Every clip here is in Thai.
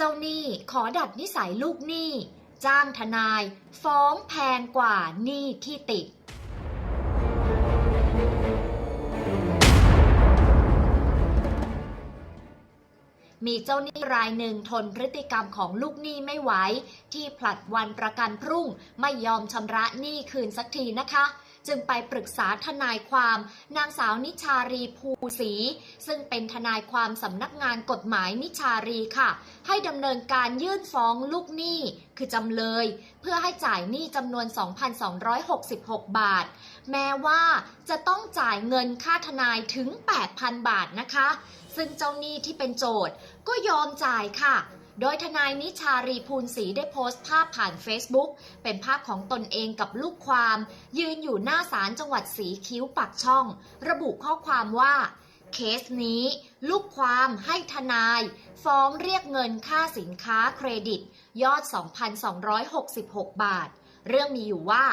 เจ้าหนี้ขอดัดนิสัยลูกหนี้ จ้างทนาย ฟ้องแพงกว่าหนี้ที่ติด มีเจ้าหนี้รายหนึ่งทนพฤติกรรมของลูกหนี้ไม่ไหวที่ผลัดวันประกันพรุ่งไม่ยอมชำระหนี้คืนสักทีนะคะ จึงไปปรึกษาทนายความนางสาวนิชารีภูศรีซึ่งเป็นทนายความสำนักงานกฎหมายนิชารีค่ะ ให้ดำเนินการยื่นฟ้องลูกหนี้คือจำเลย เพื่อให้จ่ายหนี้จำนวน 2,266 บาท แม้ว่าจะต้องจ่ายเงินค่าทนายถึง 8,000 บาทนะคะ ซึ่งเจ้าหนี้ที่เป็นโจทย์ก็ยอมจ่ายค่ะ โดยทนายนิชารีภูลศรีได้โพสต์ภาพผ่าน Facebook เป็นภาพของตนเองกับลูกความ ยืนอยู่หน้าศาลจังหวัดสีคิ้วปักช่อง ระบุข้อความว่า เคสนี้ ลูกความให้ทนาย ฟ้องเรียกเงินค่าสินค้าเครดิต ยอด 2,266 บาท เรื่องมีอยู่ว่า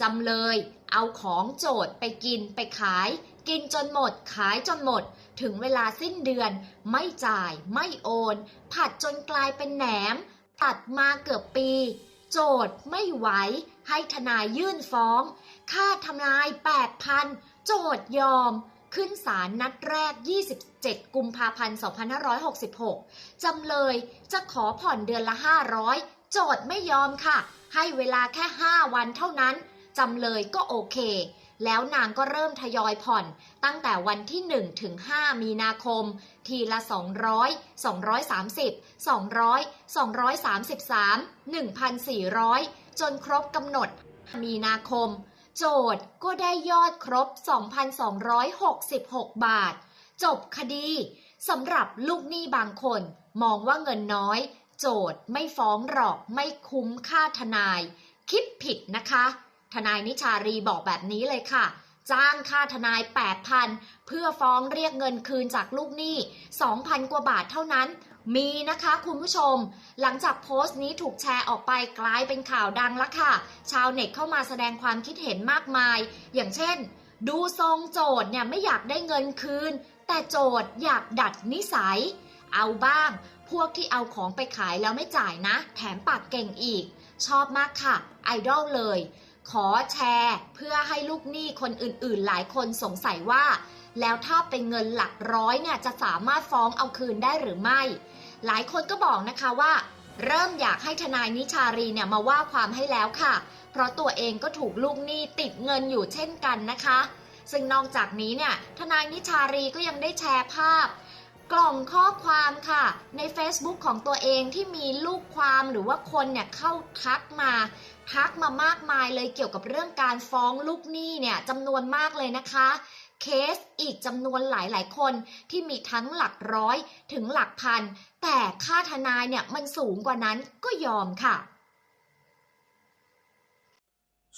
จำเลย เอาของโจทย์ไปกินไปขาย กินจนหมด ขายจนหมด ถึงเวลาสิ้นเดือน ไม่จ่าย ไม่โอน ผัดจนกลายเป็นแหนมตัดมาเกือบปี โจทย์ไม่ไหว ให้ทนายยื่นฟ้อง ค่าทนาย 8,000 โจทย์ยอม ขึ้นศาลนัดแรก 27 กุมภาพันธ์ 2566 จำเลยจะขอผ่อนเดือนละ 500 โจทย์ไม่ยอมค่ะ ให้เวลาแค่ 5 วันเท่านั้น จำเลยก็โอเค แล้วนางก็เริ่มทยอยผ่อนตั้งแต่วันที่ 1 ถึง 5 มีนาคม ทีละ 200 230 200 233 1,400 จนครบกำหนด มีนาคม โจทย์ก็ได้ยอดครบ 2,266 บาท จบคดีสำหรับลูกหนี้บางคน มองว่าเงินน้อย โจทย์ไม่ฟ้องหรอกไม่คุ้มค่าทนาย คิดผิดนะคะ ทนายนิชารีบอกแบบนี้เลยค่ะ จ้างค่าทนาย 8,000 เพื่อฟ้องเรียกเงินคืนจากลูกหนี้ 2,000 กว่าบาทเท่านั้น มีนะคะคุณผู้ชม หลังจากโพสต์นี้ถูกแชร์ออกไปกลายเป็นข่าวดังล้วค่ะ ชาวเน็ตเข้ามาแสดงความคิดเห็นมากมาย อย่างเช่น ดูทรงโจทย์เนี่ยไม่อยากได้เงินคืน แต่โจทย์อยากดัดนิสัย เอาบ้าง พวกที่เอาของไปขายแล้วไม่จ่ายนะ แถมปากเก่งอีก ชอบมากค่ะ ไอดอลเลย ขอแชร์เพื่อให้ลูกหนี้คนอื่นๆ หลายคนสงสัยว่า แล้วถ้าเป็นเงินหลักร้อยเนี่ยจะสามารถฟ้องเอาคืนได้หรือไม่ หลายคนก็บอกนะคะว่า เริ่มอยากให้ทนายนิชารีเนี่ยมาว่าความให้แล้วค่ะ เพราะตัวเองก็ถูกลูกหนี้ติดเงินอยู่เช่นกันนะคะ ซึ่งนอกจากนี้เนี่ยทนายนิชารีก็ยังได้แชร์ภาพ กล่องข้อความค่ะ ใน Facebook ของตัวเองที่มีลูกความหรือว่าคนเนี่ยเข้าทักมา ทักมามากมายเลยเกี่ยวกับเรื่องการฟ้องลูกหนี้เนี่ยจำนวนมากเลยนะคะ เคสอีกจำนวนหลาย ๆ คนที่มีทั้งหลักร้อยถึงหลักพัน แต่ค่าทนายเนี่ยมันสูงกว่านั้นก็ยอมค่ะ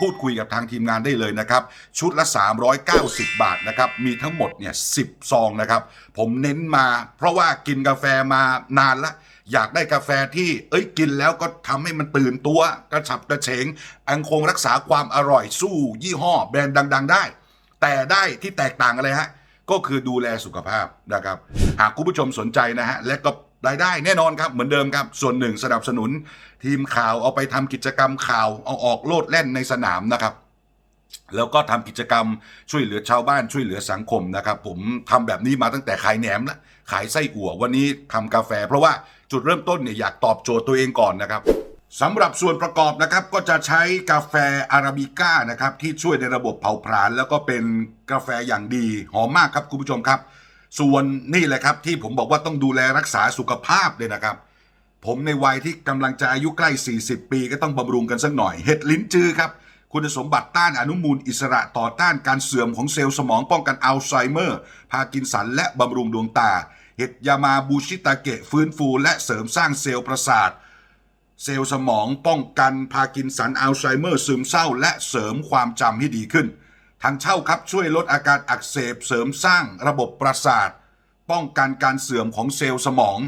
พูดคุยกับทางทีมงานได้เลยนะครับ ชุดละ 390 บาทนะครับ มีทั้งหมดเนี่ย10ซองนะครับ ผมเน้นมา เพราะว่ากินกาแฟมานานละ อยากได้กาแฟที่ เอ้ยกินแล้วก็ทำให้มันตื่นตัว กระฉับกระเฉง อังคงรักษาความอร่อยสู้ ยี่ห้อแบรนด์ดัง ๆ ได้ แต่ได้ที่แตกต่างอะไรฮะก็คือดูแลสุขภาพนะครับ หากคุณผู้ชมสนใจนะฮะและก็ รายได้แน่นอนครับเหมือนเดิมครับ ส่วนหนึ่งสนับสนุน ทีมข่าวเอาไปทำกิจกรรมข่าวเอาออกโลดแล่นในสนามนะครับแล้วก็ทำกิจกรรมช่วยเหลือชาวบ้านช่วยเหลือสังคมนะครับ ผมทำแบบนี้มาตั้งแต่ขายแหนมละขายไส้อั่ววันนี้ทำกาแฟ เพราะว่าจุดเริ่มต้นเนี่ยอยากตอบโจทย์ตัวเองก่อนนะครับสำหรับส่วนประกอบนะครับก็จะใช้กาแฟอาราบิก้านะครับที่ช่วยในระบบเผาผลาญแล้วก็เป็นกาแฟอย่างดีหอมมากครับคุณผู้ชมครับ ส่วนนี่แหละครับที่ผมบอกว่าต้องดูแลรักษาสุขภาพเลยนะครับ ผมในวัยที่กำลังจะอายุใกล้ 40 ปีก็ต้องบำรุงกันสักหน่อย เห็ดลิ้นจือครับ คุณสมบัติต้านอนุมูลอิสระต่อต้านการเสื่อมของเซลล์สมองป้องกันอัลไซเมอร์ พากินสันและบำรุงดวงตา เห็ดยามาบูชิตาเกะฟื้นฟู และเสริมสร้างเซลล์ประสาทเซลล์สมองป้องกันพากินสันอัลไซเมอร์ซึมเศร้า และเสริมความจำให้ดีขึ้น ทางเช่าครับช่วยลดอาการอักเสบเสริมสร้างระบบประสาท ป้องกันการเสื่อมของเซลล์สมอง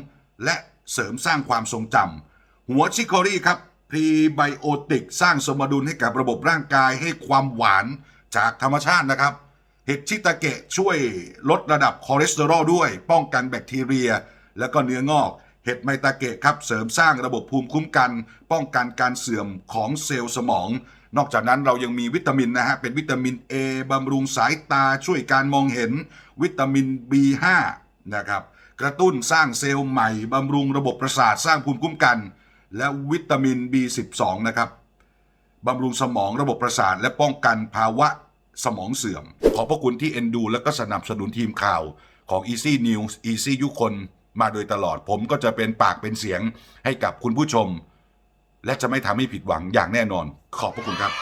และเสริมสร้างความทรงจำหัวชิโคอรี่ครับพรีไบโอติกสร้างสมดุลให้กับระบบร่างกายให้ความหวานจากธรรมชาตินะครับ เห็ดชิตาเกะช่วยลดระดับคอเลสเตอรอลด้วย ป้องกันแบคทีเรีย แล้วก็เนื้องอก เห็ดไมตาเกะครับเสริมสร้างระบบภูมิคุ้มกัน ป้องกันการเสื่อมของเซลล์สมอง นอกจากนั้นเรายังมีวิตามินนะฮะ เป็นวิตามิน A บำรุงสายตาช่วยการมองเห็น วิตามิน B5 นะครับ กระตุ้นสร้างเซลล์ใหม่บำรุงระบบประสาทสร้างภูมิคุ้มกัน และวิตามิน B12 นะครับบำรุงสมองระบบประสาทและป้องกันภาวะสมองเสื่อม ขอบพระคุณที่เอ็นดู และก็สนับสนุนทีมข่าวของ Easy News Easy ยุคนมาโดยตลอดผมก็จะเป็นปากเป็นเสียงให้กับคุณผู้ชม และจะไม่ทำให้ผิดหวังอย่างแน่นอน ขอบพระคุณครับ